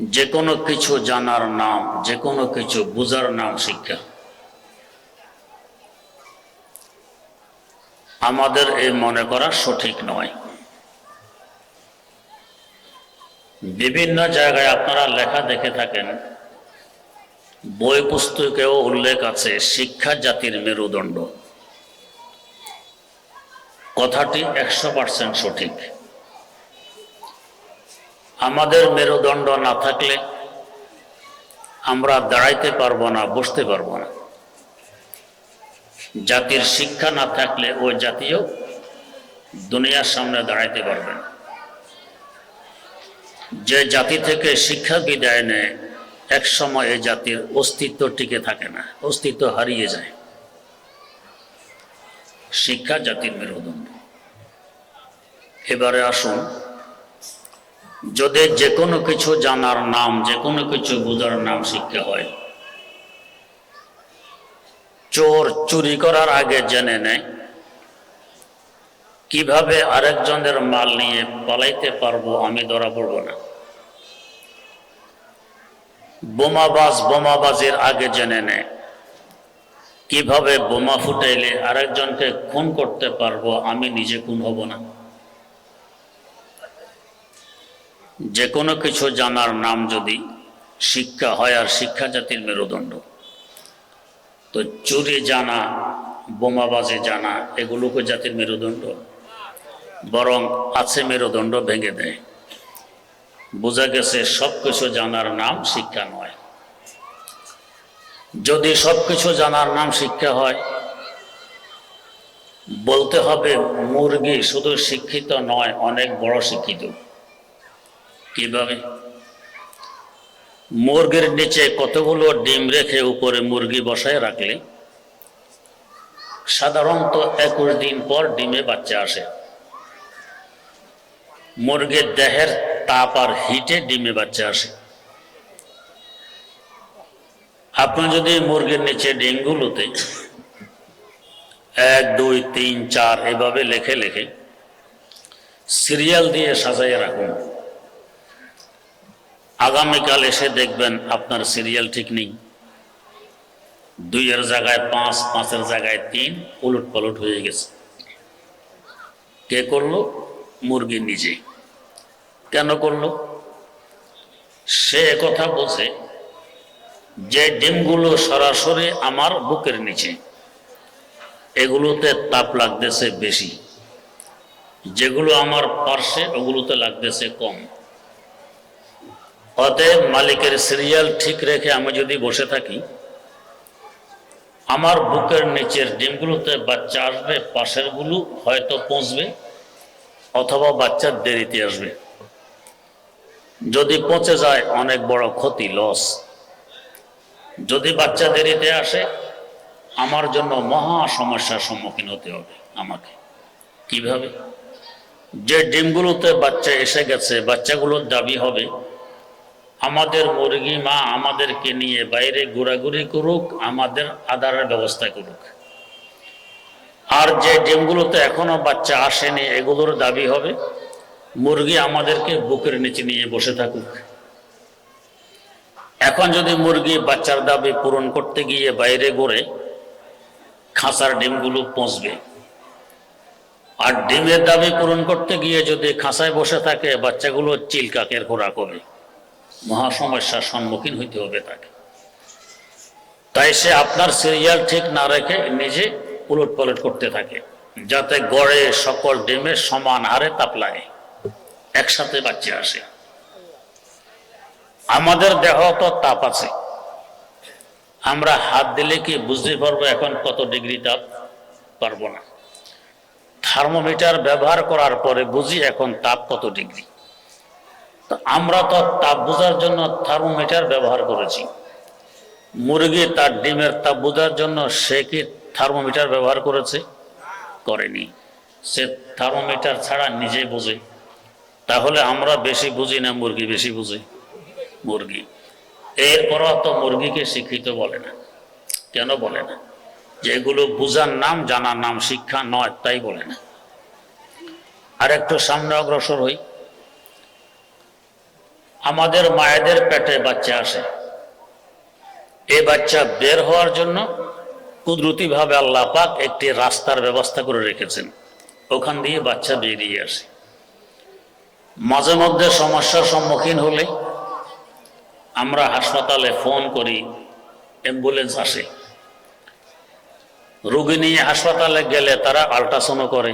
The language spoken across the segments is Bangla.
যে কোনো কিছু জানার নাম যে কোনো কিছু বুঝার নাম শিক্ষা। আমাদের এই মনে করা সঠিক নয়। বিভিন্ন জায়গায় আপনারা লেখা দেখে থাকেন, বই পুস্তকেও উল্লেখ আছে, শিক্ষা জাতির মেরুদণ্ড। কথাটি একশো পার্সেন্ট সঠিক। আমাদের মেরুদণ্ড না থাকলে আমরা দাঁড়াইতে পারব না, বসতে পারব না। জাতির শিক্ষা না থাকলে ওই জাতীয় দুনিয়ার সামনে দাঁড়াইতে পারবে না। যে জাতি থেকে শিক্ষা বিদায় নেয়, এক সময় এই জাতির অস্তিত্ব টিকে থাকে না, অস্তিত্ব হারিয়ে যায়। শিক্ষা জাতির মেরুদণ্ড। এবারে আসুন যদি যে কোনো কিছু জানার নাম যে কোনো কিছু বোঝার নাম শিক্ষা হয়। চোর চুরি করার আগে জেনে নেয় কীভাবে আরেকজনের মাল নিয়ে পালাইতে পারব আমি ধরা পড়ব না। বোমাবাজ বোমাবাজের আগে জেনে নেয় কীভাবে বোমা ফুটাইলে আরেকজনকে খুন করতে পারব আমি নিজে খুন হব না। যে কোনো কিছু জানার নাম যদি শিক্ষা হয় আর শিক্ষা জাতির মেরুদণ্ড। তো চুরি জানা, বোমাবাজি জানা, এগুলোকে জাতির মেরুদণ্ড। বরং আছে মেরুদণ্ড ভেঙে দেয়। বোঝা গেছে সব কিছু জানার নাম শিক্ষা নয়। যদি সব কিছু জানার নাম শিক্ষা হয়, বলতে হবে মুরগি শুধু শিক্ষিত নয়, অনেক বড় শিক্ষিত। কীভাবে? মুরগির নিচে কতগুলো ডিম রেখে উপরে মুরগি বসায় রাখলে? সাধারণত একুশ দিন পর ডিমে বাচ্চা আসে। মুরগির দেহের তাপ আর হিটে ডিমে বাচ্চা আসে। আপনি যদি মুরগির নিচে ডিমগুলোতে এক, দুই, তিন, চার এভাবে লেখে লেখে সিরিয়াল দিয়ে সাজাইয়ে রাখুন। আগামীকাল এসে দেখবেন আপনার সিরিয়াল ঠিক নেই। দুইয়ের জায়গায় পাঁচ, পাঁচের জায়গায় তিন, উলট পালট হয়ে গেছে। কে করল? মুরগি নিজে। কেন করল? সে কথা বলছে, যে ডিমগুলো সরাসরি আমার বুকের নিচে, এগুলোতে তাপ লাগতেছে বেশি। যেগুলো আমার পার্শ্বে, ওগুলোতে লাগতেছে কম। অতএব মালিকের সিরিয়াল ঠিক রেখে আমি যদি বসে থাকি, আমার বুকের নিচের ডিমগুলোতে বাচ্চা আসবে পাশেরগুলো হয়তো পৌঁছবে অথবা বাচ্চার দেরিতে আসবে। যদি পচে যায়, অনেক বড় ক্ষতি লস যদি বাচ্চা দেরিতে আসে, আমার জন্য মহা সমস্যার সম্মুখীন হতে হবে আমাকে। কীভাবে? যে ডিমগুলোতে বাচ্চা এসে গেছে, বাচ্চাগুলোর দাবি হবে আমাদের মুরগি মা আমাদেরকে নিয়ে বাইরে ঘোরাঘুরি করুক, আমাদের আদারের ব্যবস্থা করুক। আর যে ডিমগুলোতে এখনও বাচ্চা আসেনি, এগুলোর দাবি হবে, মুরগি আমাদেরকে বুকের নিচে নিয়ে বসে থাকুক। এখন যদি মুরগি বাচ্চার দাবি পূরণ করতে গিয়ে বাইরে গড়ে খাঁচার ডিমগুলো পচবে, আর ডিমের দাবি পূরণ করতে গিয়ে যদি খাঁচায় বসে থাকে, বাচ্চাগুলো চিলকাকের খোরাক হবে। মহা সমস্যার সম্মুখীন হইতে হবে তাকে। তাই সে আপনার সিরিয়াল ঠিক না রেখে নিজে উলট পালট করতে থাকে, যাতে গড়ে সকল ডিমে সমান হারে তাপ লাগে, একসাথে বাচ্চা আসে। আমাদের দেহ তো তাপ আছে। আমরা হাত দিলে কি বুঝতে পারব এখন কত ডিগ্রি তাপ? পারব না। থার্মোমিটার ব্যবহার করার পরে বুঝি এখন তাপ কত ডিগ্রি। আমরা তো তাপ বোঝার জন্য থার্মোমিটার ব্যবহার করেছি। মুরগি তার ডিমের তাপ বোঝার জন্য সে কি থার্মোমিটার ব্যবহার করেছে? করেনি। সে থার্মোমিটার ছাড়া নিজেই বোঝে। তাহলে আমরা বেশি বুঝি না মুরগি বেশি বুঝি? মুরগি। এরপরও তো মুরগিকে শিক্ষিত বলে না। কেন বলে না? যেগুলো বুঝার নাম, জানার নাম, শিক্ষা নয়, তাই বলে না। আর একটু সামনে অগ্রসর হই। আমাদের মায়েদের পেটে বাচ্চা আসে। এই বাচ্চা বের হওয়ার জন্য কুদরতি ভাবে আল্লাহ পাক একটি রাস্তার ব্যবস্থা করে রেখেছেন। ওখান দিয়ে বাচ্চা বেরিয়ে আসে। মাঝে মধ্যে সমস্যার সম্মুখীন হলে আমরা হাসপাতালে ফোন করি, অ্যাম্বুলেন্স আসে। রোগী নিয়ে হাসপাতালে গেলে তারা আল্ট্রাসাউন্ড করে।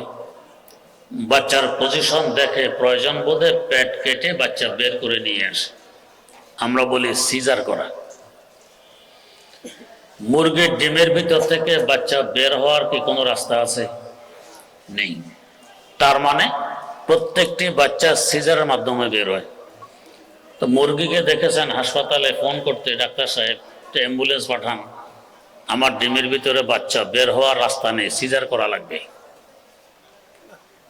বাচ্চার পজিশন দেখে প্রয়োজন বোধে পেট কেটে বাচ্চা বের করে নিয়ে আসে। আমরা বলি সিজার করা। মুরগির ডিমের ভিতর থেকে বাচ্চা বের হওয়ার কি কোনো রাস্তা আছে? নেই। তার মানে প্রত্যেকটি বাচ্চা সিজারের মাধ্যমে বের হয়। তো মুরগিকে দেখেছেন, হাসপাতালে ফোন করতে ডাক্তার সাহেব অ্যাম্বুলেন্স পাঠান। আমার ডিমের ভিতরে বাচ্চা বের হওয়ার রাস্তা নেই সিজার করা লাগবে।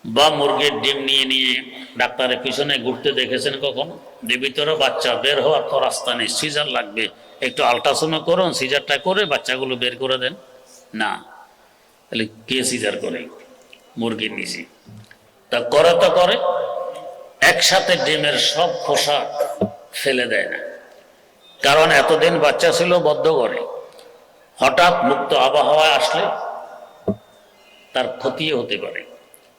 বা মুরগির ডিম নিয়ে নিয়ে ডাক্তারের পিছনে ঘুরতে দেখেছেন কখন? যে ভিতরে বাচ্চা বের হওয়ার তো রাস্তা নেই সিজার লাগবে। একটু আলট্রাসাউন্ড করুন সিজারটা করে বাচ্চাগুলো বের করে দেন। না, তাহলে কে সিজার করে? মুরগির নিচে। তা করে তো করে, একসাথে ডিমের সব খোসা ফেলে দেয় না। কারণ এতদিন বাচ্চা ছিল বদ্ধ করে হঠাৎ মুক্ত আবহাওয়ায় আসলে তার ক্ষতিও হতে পারে।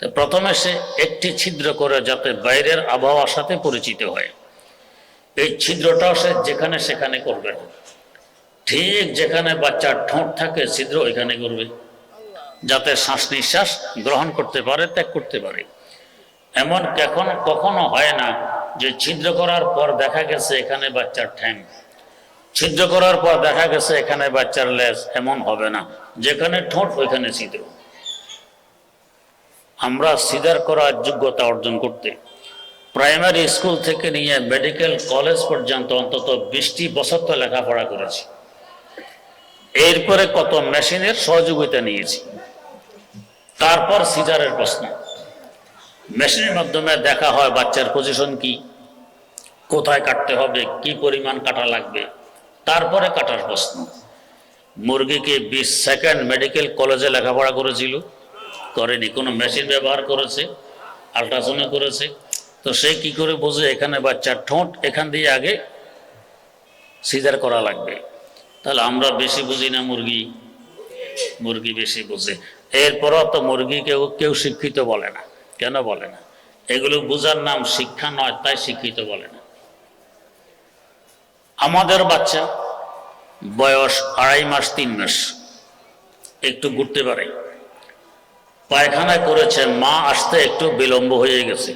প্রথমে সে একটি ছিদ্র করে যাতে বাইরের আবহাওয়ার সাথে পরিচিত হয়। এই ছিদ্রটাও সে যেখানে সেখানে করবে। ঠিক যেখানে বাচ্চার ঠোঁট থাকে, ছিদ্র ওইখানে করবে। যাতে শ্বাস নিঃশ্বাস গ্রহণ করতে পারে, ত্যাগ করতে পারে। এমন কখন কখনো হয় না যে ছিদ্র করার পর দেখা গেছে এখানে বাচ্চার ঠ্যাং। ছিদ্র করার পর দেখা গেছে এখানে বাচ্চার লেজ, এমন হবে না। যেখানে ঠোঁট, ওইখানে ছিদ্র। আমরা সিদার করার যোগ্যতা অর্জন করতে। প্রাইমারি স্কুল থেকে নিয়ে মেডিকেল কলেজ পর্যন্ত অন্তত বিশটি বছর তো লেখাপড়া করেছি। এরপরে কত মেশিনের সহযোগিতা নিয়েছি। তারপর সিজারের প্রশ্ন। মেশিনের মাধ্যমে দেখা হয় বাচ্চার পজিশন কি, কোথায় কাটতে হবে, কি পরিমাণ কাটা লাগবে, তারপরে কাটার প্রশ্ন। মুরগিকে বিশ সেকেন্ড মেডিকেল কলেজে লেখাপড়া করেছিল। করেনি, কোনো মেশিন ব্যবহার করেছে আল্ট্রাসাউন্ড করেছে। তো সে কি করে বোঝে, এখানে বাচ্চার ঠোঁট, এখান দিয়ে আগে সিজার করা লাগবে। তাহলে আমরা বেশি বুঝি না মুরগি। মুরগি বেশি বুঝে। এরপরও তো মুরগি কেউ কেউ শিক্ষিত বলে না। কেন বলে না? এগুলো বোঝার নাম শিক্ষা নয়, তাই শিক্ষিত বলে না। আমাদের বাচ্চা বয়স আড়াই মাস, তিন মাস। একটু ঘুরতে পারে। পায়খানায় করেছে, মা আসতে একটু বিলম্ব হয়ে গেছে।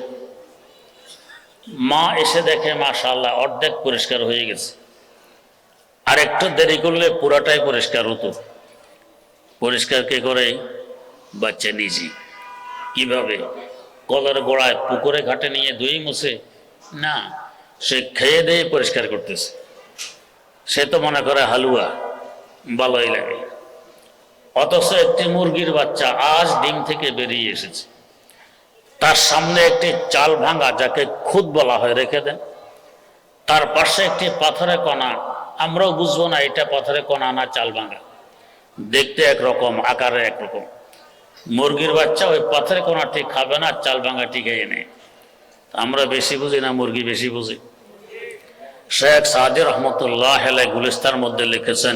মা এসে দেখে মাশাল্লাহ অর্ধেক পরিষ্কার হয়ে গেছে। আর একটু দেরি করলে পুরাটাই পরিষ্কার হতো। পরিষ্কার কে করে? বাচ্চা নিজে কীভাবে? কলার গোড়ায় পুকুরে ঘাটে নিয়ে ধুই মুছে? না, সে খেয়ে দিয়ে পরিষ্কার করতেছে। সে তো মনে করে হালুয়া, ভালোই লাগে। অথচ একটি মুরগির বাচ্চা আজ ডিম থেকে বেরিয়ে এসেছে। তার সামনে একটি চাল ভাঙা যাকে খুদ বলা হয় রেখে দেন। তার পাশে একটি পাথরে কণা। আমরাও বুঝব না এটা পাথরে কণা না চাল ভাঙা। দেখতে একরকম, আকারে একরকম। মুরগির বাচ্চা ওই পাথরে কোনাটি খাবে না, চাল ভাঙাটি খেয়ে নেয়। আমরা বেশি বুঝি না, মুরগি বেশি বুঝি। শেখ সাদি রহমতুল্লাহ গুলিস্তার মধ্যে লিখেছেন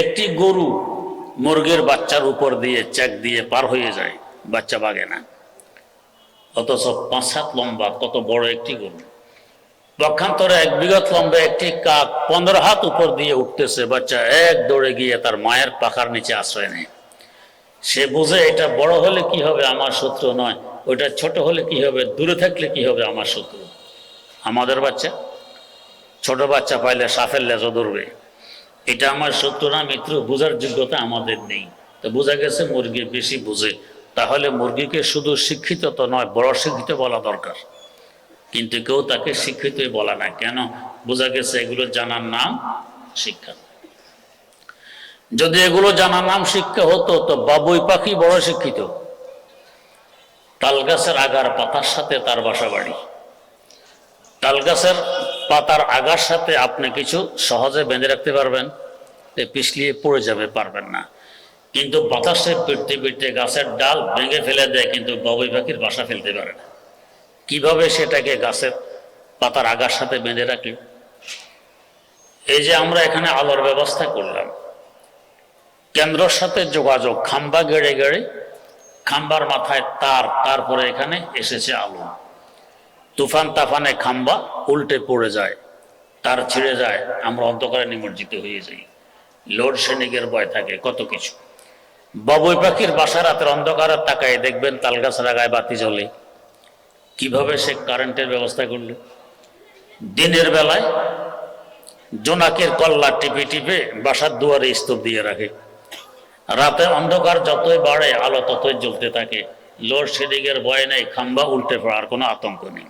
একটি গরু মুরগির বাচ্চার উপর দিয়ে চেক দিয়ে পার হয়ে যায়, বাচ্চা বাগে না। অথচ পাঁচ সাত লম্বা, কত বড় একটি গরু। পক্ষান্তরে এক বিগত লম্বা একটি কাক পনেরো হাত উপর দিয়ে উঠতেছে, বাচ্চা এক দৌড়ে গিয়ে তার মায়ের পাখার নিচে আশ্রয় নেয়। সে বুঝে এটা বড় হলে কি হবে, আমার শত্রু নয়। ওইটা ছোট হলে কি হবে, দূরে থাকলে কি হবে, আমার শত্রু। আমাদের বাচ্চা, ছোট বাচ্চা পাইলে সাফের লেজও ধরবে এটা আমার সত্য না, মিত্র, বোঝার যোগ্যতা আমাদের নেই। তো বোঝা গেছে মুরগি বেশি বুঝে। তাহলে মুরগিকে শুধু শিক্ষিত তো নয়, বড় শিক্ষিত বলা দরকার। কিন্তু কেউ তাকে শিক্ষিতই বলে না। কেন? বোঝা গেছে এগুলো জানার নাম শিক্ষা। যদি এগুলো জানার নাম শিক্ষা হতো, তো বাবুই পাখি বড় শিক্ষিত। তাল গাছের আগার পাতার সাথে তার বাসা বাড়ি। তাল গাছের পাতার আগার সাথে আপনি কিছু সহজে বেঁধে রাখতে পারবেন পিছলিয়ে পড়ে যাবে, পারবেন না। কিন্তু বাতাসে পিটতে পিটতে গাছের ডাল ভেঙে ফেলে দেয়, কিন্তু বাবুই পাখির বাসা ফেলতে পারে না। কীভাবে সেটাকে গাছের পাতার আগার সাথে বেঁধে রাখি? এই যে আমরা এখানে আলোর ব্যবস্থা করলাম। কেন্দ্রর সাথে যোগাযোগ, খাম্বা গেড়ে গেড়ে, খাম্বার মাথায় তার, তারপরে এখানে এসেছে আলো। তুফান তাফানে খাম্বা উল্টে পড়ে যায়, তার ছিঁড়ে যায়, আমরা অন্ধকারে নিমজ্জিত হয়ে যাই। লোড শেডিংয়ের ভয় থাকে কত কিছু। বাবুই পাখির বাসা রাতের অন্ধকারে তাকায়, দেখবেন তালগাছের আগায় বাতি জ্বলে। কীভাবে সে কারেন্টের ব্যবস্থা করল? দিনের বেলায় জোনাকের কল্লা টিপে টিপে বাসার দুয়ারে স্তূপ দিয়ে রাখে। রাতে অন্ধকার যতই বাড়ে, আলো ততই জ্বলতে থাকে। লোড শেডিংয়ের ভয় নেই, খাম্বা উল্টে পড়ার কোনো আতঙ্ক নেই।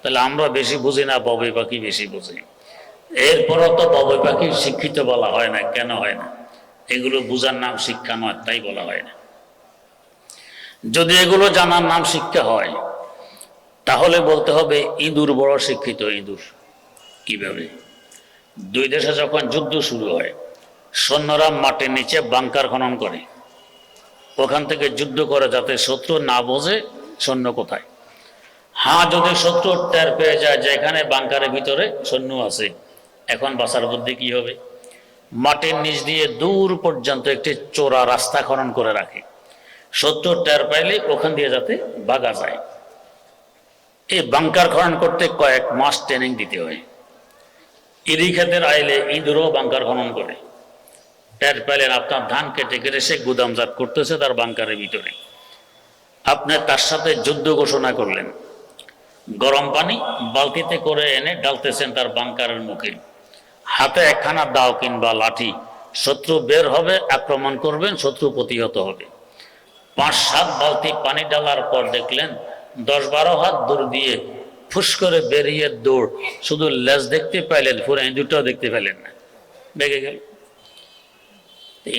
তাহলে আমরা বেশি বুঝি না, ববই পাখি বেশি বুঝি। এরপরও তো ববই পাখি শিক্ষিত বলা হয় না, কেন হয় না? এগুলো বুঝার নাম শিক্ষা নয়, তাই বলা হয় না। যদি এগুলো জানার নাম শিক্ষা হয়, তাহলে বলতে হবে ইঁদুর বড় শিক্ষিত ইঁদুর। কীভাবে? দুই দেশে যখন যুদ্ধ শুরু হয়, সৈন্যরা মাটির নিচে বাংকার খনন করে। ওখান থেকে যুদ্ধ করে যাতে শত্রু না বোঝে সৈন্য কোথায়। হ্যাঁ যদি শত্রু টের পেয়ে যায় যে এখানে বাংকারের ভিতরে সৈন্য আছে, এখন বাসার বুদ্ধি কি হবে? মাটির নিচ দিয়ে দূর পর্যন্ত একটি চোরা রাস্তা খনন করে রাখে। শত্রু টের পাইলে ওখান দিয়ে যাতে বাগা যায়। এই বাংকার খনন করতে কয়েক মাস ট্রেনিং দিতে হয়। ইরি ক্ষেতের আইলে ইঁদুরও বাংকার খনন করে। টের পেলেন আপনার ধান কেটে কেটে সে গুদামজাত করতেছে তার বাংকারের ভিতরে। আপনি তার সাথে যুদ্ধ ঘোষণা করলেন। গরম পানি বালতিতে করে এনে ডালতেছেন তার বাংকারের মুখে। হাতে একখানা দাও কিংবা লাঠি, শত্রু বের হবে, আক্রমণ করবেন, শত্রু প্রতিহত হবে। পাঁচ, সাত বালতি পানি ডালার পর দেখলেন দশ, বারো হাত দূর দিয়ে ফুস করে বেরিয়ে দৌড়। শুধু লেজ দেখতে পাইলেন, পুরো ইঁদুরটাও দেখতে পেলেন না। বেগে গেল।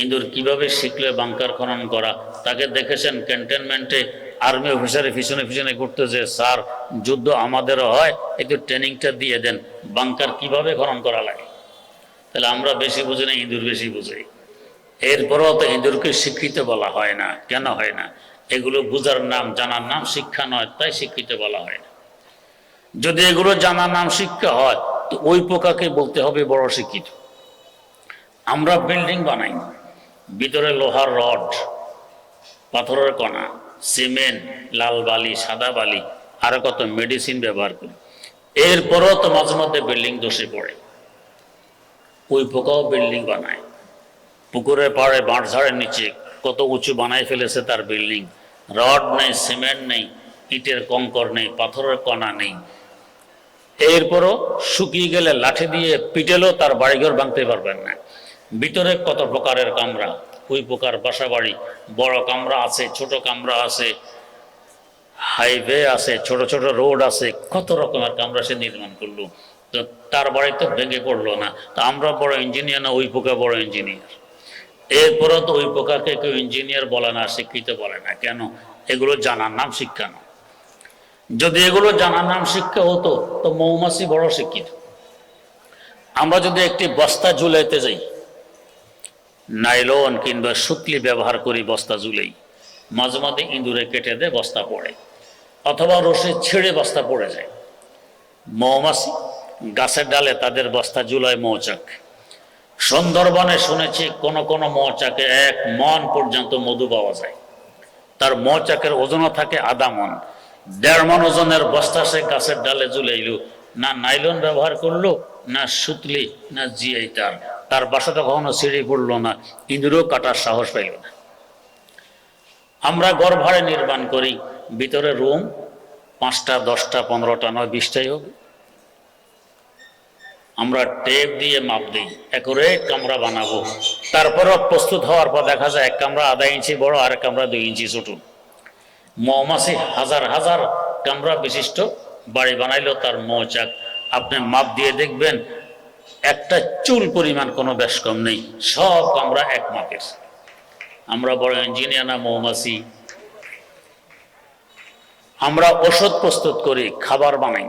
ইঁদুর কীভাবে শিখলে বাংকার খনন করা, তাকে দেখেছেন ক্যান্টনমেন্টে আর্মি অফিসারের পিছনে পিছনে ঘুরতে যে, স্যার, যুদ্ধ আমাদেরও হয়, একটু ট্রেনিংটা দিয়ে দেন। বাংকার কীভাবে খনন করা লাগে? তাহলে আমরা বেশি বুঝি না, ইঁদুর বেশি বুঝি। এরপরও তো ইঁদুরকে শিক্ষিত বলা হয় না। কেন হয় না? এগুলো বুঝার নাম, জানার নাম শিক্ষা নয়, তাই শিক্ষিত বলা হয় না। যদি এগুলো জানার নাম শিক্ষা হয়, তো ওই পোকাকে বলতে হবে বড় শিক্ষিত। আমরা বিল্ডিং বানাই, ভিতরে লোহার রড, পাথরের কণা সিমেন্ট, লাল বালি, সাদা বালি, আরও কত মেডিসিন ব্যবহার করি। এরপরও তো মাঝে মধ্যে বিল্ডিং দোষে পড়ে। ওই পোকাও বিল্ডিং বানায়। পুকুরের পাড়ে বাঁশঝাড়ের নিচে কত উঁচু বানায় ফেলেছে তার বিল্ডিং রড নেই সিমেন্ট নেই, ইটের কঙ্কর নেই, পাথরের কণা নেই। এরপরও শুকিয়ে গেলে লাঠি দিয়ে পিটেলেও তার বাড়িঘর ভাঙতে পারবেন না। ভিতরে কত প্রকারের কামরা ওই প্রকার বাসা বাড়ি বড় কামরা আছে, ছোট কামরা আছে, হাইওয়ে আছে, ছোট ছোট রোড আছে। কত রকমের কামরা সে নির্মাণ করল। তো তার বাড়ি তো ভেঙে পড়ল না। তো আমরা বড় ইঞ্জিনিয়ার না, ওই পোকা বড় ইঞ্জিনিয়ার এরপরও তো ওই পোকাকে কেউ ইঞ্জিনিয়ার বলে না, শিক্ষিত বলে না। কেন? এগুলো জানার নাম শিক্ষা না যদি এগুলো জানার নাম শিক্ষা হতো, তো মৌমাছি বড় শিক্ষিত। আমরা যদি একটি বস্তা ঝুলাইতে যাই নাইলন কিংবা সুতলি ব্যবহার করি বস্তা জুলেই মাঝে মাঝে ইঁদুরে কেটে দেয়, বস্তা পড়ে। অথবা রসে ছেড়ে বস্তা পড়ে যায়। মৌমাছি গাছের ডালে তাদের বস্তা ঝুলায় মৌচাক। সুন্দরবনে শুনেছি কোন কোন মৌচাকে এক মন পর্যন্ত মধু পাওয়া যায়। তার মৌচাকের ওজনও থাকে আধা মন। দেড় মন ওজনের বস্তা সে গাছের ডালে ঝুলাইল। না নাইলন ব্যবহার করল, না সুতলি না জিআই তার। তার বাসাটা কখনো সিঁড়ি পড়ল না, ইঁদুরও কাটার সাহস পাইল না। আমরা ঘর ভাড়ে নির্মাণ করি, ভিতরে রুম, পাঁচটা, দশটা, পনেরোটা, নয়, বিশটাই হবে আমরা টেপ দিয়ে মাপ দিই একরে কামরা বানাবো। তারপরও প্রস্তুত হওয়ার পর দেখা যায় এক কামরা আধা ইঞ্চি বড় আর এক কামরা দুই ইঞ্চি ছোট। মৌমাছি হাজার হাজার কামরা বিশিষ্ট, বাড়ি বানাইলেও তার মৌচাক। আপনি মাপ দিয়ে দেখবেন একটা চুল পরিমাণ কোনো বেশ কম নেই, সব আমরা এক মাপের আমরা বড় ইঞ্জিনিয়ার না, মৌমাছি। আমরা ওষুধ প্রস্তুত করি, খাবার বানাই।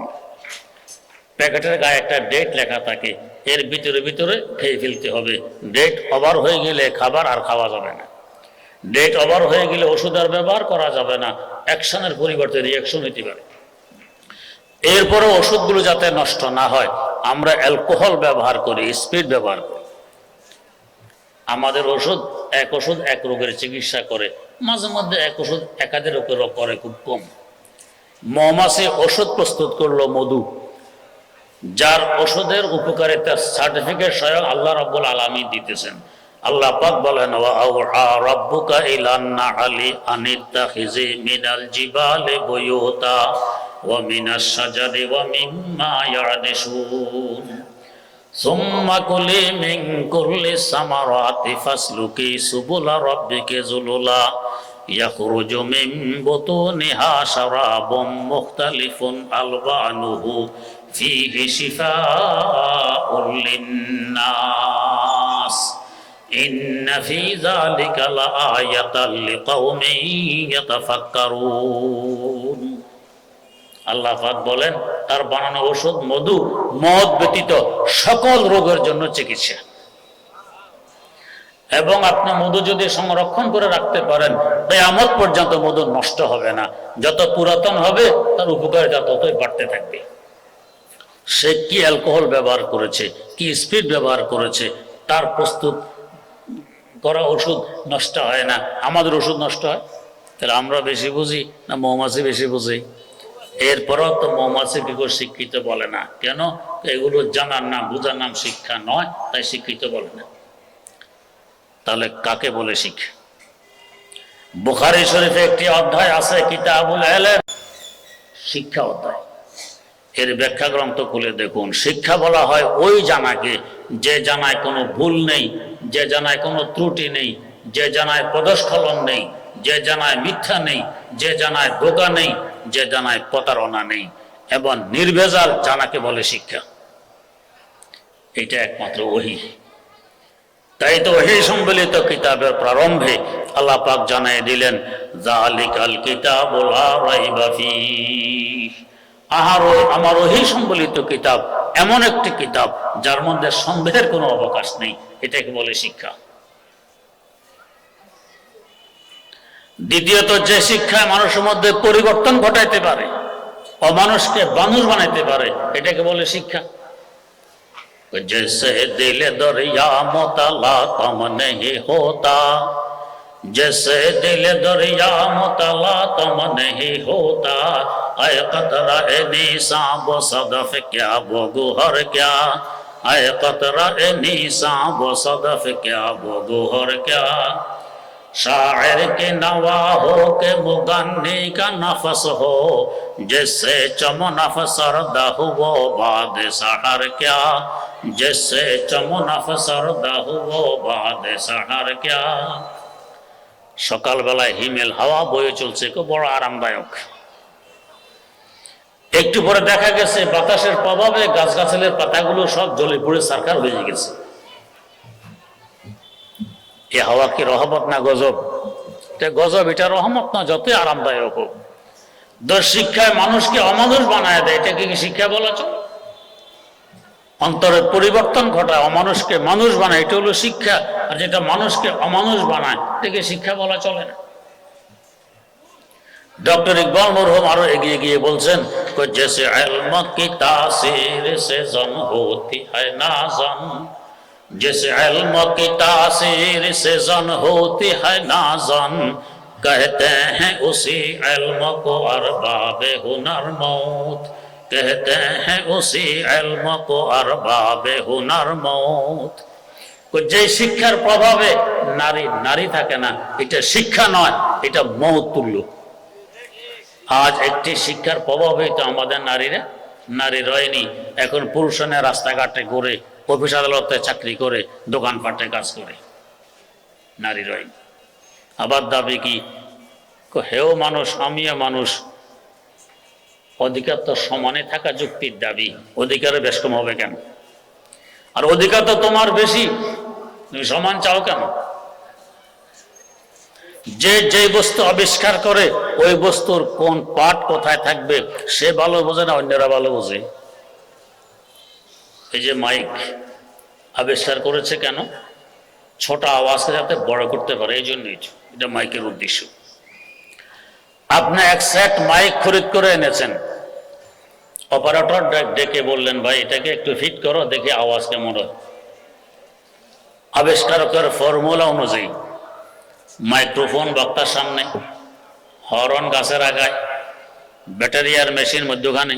প্যাকেটের গায়ে একটা ডেট লেখা থাকে, এর ভিতরে ভিতরে খেয়ে ফেলতে হবে। ডেট ওভার হয়ে গেলে খাবার আর খাওয়া যাবে না। ডেট ওভার হয়ে গেলে ওষুধ আর ব্যবহার করা যাবে না, অ্যাকশনের পরিবর্তে রিয়াকশন হতে পারে। এরপরে ওষুধগুলো যাতে নষ্ট না হয় আমরা অ্যালকোহল ব্যবহার করি স্পিড ব্যবহার করি। আমাদের ওষুধ, এক ওষুধ, এক রোগের চিকিৎসা করে। মাঝে মধ্যে এক ওষুধ, একাধিক রোগের করে খুব কম। মৌমাছি ওষুধ প্রস্তুত করল মধু। যার ওষুধের উপকারিতার সার্টিফিকেট স্বয়ং আল্লাহ রাব্বুল আলামিন দিতেছেন। আল্লাহ পাক বলেন রাব্বুকা ইলান নাহলি আনিত্তাখিজি মিনাল জিবালি বুয়ুতা। ومن الشجر ومما يعدشون ثم كلي من كل الثمرات فاسلكي سبل ربك ذللا يخرج من بطونها شراب مختلف ألوانه فيه شفاء للناس إن في ذلك لآية لقوم يتفكرون আল্লাহ পাক বলেন, তার বানানো ওষুধ, মধু, মদ ব্যতীত সকল রোগের জন্য চিকিৎসা। এবং আপনি মধু যদি সংরক্ষণ করে রাখতে পারেন, কেয়ামত পর্যন্ত মধু নষ্ট হবে না। যত পুরাতন হবে, তার উপকারিতা ততই বাড়তে থাকবে। সে কি অ্যালকোহল ব্যবহার করেছে, কি স্পিড ব্যবহার করেছে, তার প্রস্তুত করা ওষুধ নষ্ট হয় না। আমাদের ওষুধ নষ্ট হয়? তাহলে আমরা বেশি বুঝি না মৌমাছি বেশি বুঝি? এরপরও তো মৌমাছি বিকট শিক্ষিত বলে না। কেন? এগুলো জানার নাম, বুঝার নাম শিক্ষা নয়, তাই শিক্ষিত বলে না। তাহলে কাকে বলে শিক্ষা? বুখারি শরীফে একটি অধ্যায় আছে, কিতাবুল এলেম শিক্ষা অধ্যায়। এর ব্যাখ্যা গ্রন্থ খুলে দেখুন। শিক্ষা বলা হয় ওই জানাকে, যে জানায় কোনো ভুল নেই, যে জানায় কোনো ত্রুটি নেই, যে জানায় পদস্খলন নেই, যে জানায় মিথ্যা নেই, যে জানায় ধোকা নেই যে জানায় প্রতারণা নেই এবং নির্ভেজাল জানাকে বলে শিক্ষা। এটা একমাত্র ওহি। তাই তো ওহি সম্বলিত কিতাবের প্রারম্ভে আল্লাহ পাক জানাই দিলেন জালিকাল ফীহ। আহার আমার ওহি সম্বলিত কিতাব এমন একটি কিতাব যার মধ্যে সন্দেহের কোনো অবকাশ নেই। এটাকে বলে শিক্ষা। দ্বিতীয়ত যে শিক্ষায় মানুষের মধ্যে পরিবর্তন ঘটাইতে পারে অমানুষকে মানুষ বানাইতে পারে এটাকে বলে শিক্ষা जैसे दिल दरिया मुतला तम नहीं होता जैसे दिल दरिया मुतला तम नहीं होता अय कतरा ए निशा वो सदफ क्या वो गुहर क्या अय कतरा ए निशा वो सदफ क्या वो गुहर क्या शायर के नवा हो के मुगन्नी का नफस हो जिससे चमो नफसरदा हो वो बाद सहार क्या जिससे चमो नफसरदा हो वो बाद सहार क्या সকালবেলায় হিমেল হাওয়া বয়ে চলছে খুব বড় আরামদায়ক একটু পরে দেখা গেছে বাতাসের প্রভাবে গাছগাছালের পাতাগুলো সব জ্বলে পড়ে সারকার হয়ে গেছে এ হাওয়া কি রহমত না গজব? গজব এটা রহমত না, যতই আরামদায়ক হোক। শিক্ষায় মানুষকে অমানুষ বানায় দেয়, এটা কি শিক্ষা বলা চলে অন্তরের পরিবর্তন ঘটায়, অমানুষকে মানুষ বানায়, এটা হলো শিক্ষা। আর যেটা মানুষকে অমানুষ বানায় এটাকে শিক্ষা বলা চলে না? ডক্টর ইকবাল মরহম আরও এগিয়ে গিয়ে বলছেন, কি তা সে জন से जम না है جس علم کی تاثیر سے زن ہوتی ہے نازن کہتے ہیں اسی علم کو ارباب ہنر موت کہتے ہیں اسی علم کو ارباب ہنر موت যে শিক্ষার প্রভাবে নারী নারী থাকে না এটা শিক্ষা নয় এটা মৌতুল্য আজ একটি শিক্ষার প্রভাবে তো আমাদের নারীরা নারী রয়নি এখন পুরুষরা রাস্তাঘাটে ঘুরে অফিস আদালতে চাকরি করে, দোকানপাটে কাজ করে। নারী রয়নি আবার দাবি কি? হেও মানুষ, আমিও মানুষ। অধিকার তো সমানে থাকা যুক্তির দাবি। অধিকারে বেশ কম হবে কেন? আর অধিকার তো তোমার বেশি। তুমি সমান চাও কেন? যে যে বস্তু আবিষ্কার করে, ওই বস্তুর কোন পার্ট কোথায় থাকবে, সে ভালো বোঝে না, অন্যরা ভালো বোঝে। এই যে মাইক, আবিষ্কার করেছে কেন? ছোট আওয়াজকে যাতে বড় করতে পারে, এই জন্যই এটা মাইকের উদ্দেশ্য। আপনি এক সেট মাইক খরিদ করে এনেছেন। অপারেটর ডেকে বললেন, ভাই, এটাকে একটু ফিট করো, দেখি আওয়াজ কেমন হয়। আবিষ্কারকের ফর্মুলা অনুযায়ী, মাইক্রোফোন বক্তার সামনে, হরন গাছের আগায়, ব্যাটারি আর মেশিন মধ্যখানে,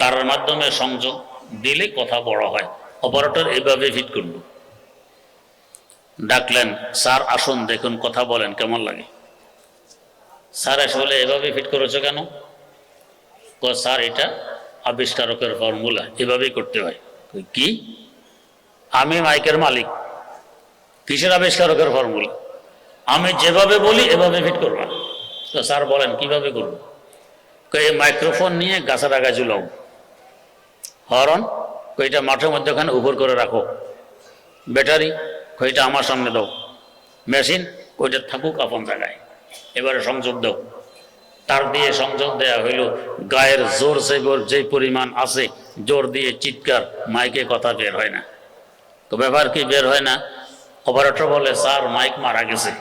তার মাধ্যমে সংযোগ দিলে কথা বড় হয়। অপারেটর এভাবে ফিট করল। ডাকলেন, স্যার, আসুন, দেখুন, কথা বলেন, কেমন লাগে? স্যার, আসলে এভাবে ফিট করেছ কেন? স্যার, এটা আবিষ্কারকের ফর্মুলা, এভাবেই করতে হয়। কি? আমি মাইকের মালিক, কিসের আবিষ্কারকের ফর্মুলা? আমি যেভাবে বলি, এভাবে ফিট করবা। স্যার, বলেন, কীভাবে করব? এই মাইক্রোফোন নিয়ে গাছের আগায় ঝুলাও হরন কইটা মাঠের মধ্যে ওখানে উপর করে রাখো। ব্যাটারি কইটা আমার সামনে দাও। মেশিন কইটা থাকুক আপন জায়গায়। এবারে সংযোগ দাও। তার দিয়ে সংযোগ দেয়া হইল, গায়ের জোর সে যে পরিমাণ আছে, জোর দিয়ে চিৎকার, মাইকে কথা বের হয় না। তো ব্যাপার কি বের হয় না? অপারেটর বলে, স্যার, মাইক মারা গেছে।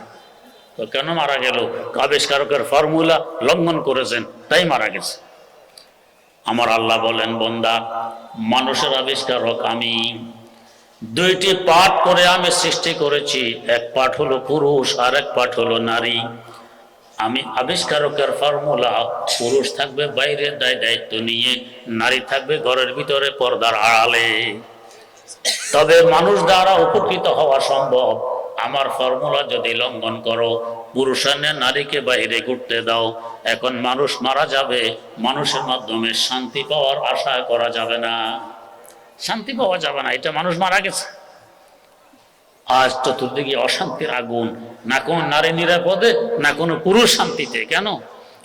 তো কেন মারা গেল? আবিষ্কারকের ফর্মুলা লঙ্ঘন করেছেন, তাই মারা গেছে। আমার আল্লাহ বলেন, বন্দা, মানুষের আবিষ্কারক আমি। দুইটি পাঠ করে আমি সৃষ্টি করেছি। এক পাঠ হলো পুরুষ আর এক পাঠ হলো নারী। আমি আবিষ্কারকের ফর্মুলা, পুরুষ থাকবে বাইরে, দায় দায়িত্ব নিয়ে। নারী থাকবে ঘরের ভিতরে, পর্দার আড়ালে। তবে মানুষ দ্বারা উপকৃত হওয়া সম্ভব। আমার ফর্মুলা যদি লঙ্ঘন করো পুরুষান্যে নারীকে বাইরে ঘুরতে দাও। এখন মানুষ মারা যাবে, মানুষের মাধ্যমে শান্তি পাওয়ার আশা করা যাবে না। শান্তি পাওয়া যাবে না, এটা মানুষ মারা গেছে। আজ চতুর্দিকে অশান্তির আগুন, না কোনো নারী নিরাপদে, না কোনো পুরুষ শান্তিতে, কেন?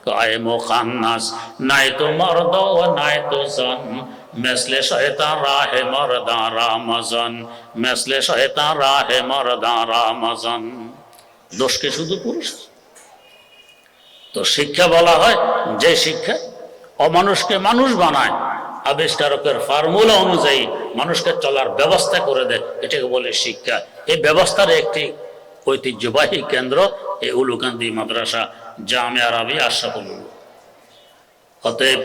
কায়ে মোখান্নাস নাই তো মর্দ নাই তো জন মেসলে শয়তান রাহে মর্দা রামজন মেসলে শয়তান রাহে মর্দা রামজন দোষকে শুধু পুরুষ? তো শিক্ষা বলা হয়, যে শিক্ষা অমানুষকে মানুষ বানায়, আবিষ্কারকের ফর্মুলা অনুযায়ী মানুষকে চলার ব্যবস্থা করে দেয়। এটাকে বলে শিক্ষা। এই ব্যবস্থার একটি ঐতিহ্যবাহী কেন্দ্র এই উলুকান্দি মাদ্রাসা জামে আরবি উলুম। অতএব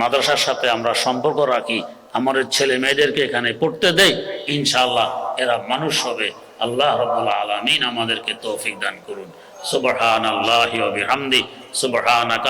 মাদ্রাসার সাথে আমরা সম্পর্ক রাখি আমাদের ছেলে মেয়েদেরকে এখানে পড়তে দেই, ইনশাআল্লাহ এরা মানুষ হবে। আল্লাহ রবুল্লা আলমিন আমাদেরকে তৌফিক দান করুন। সুবহান আল্লাহ বিহামদি সুবহানাক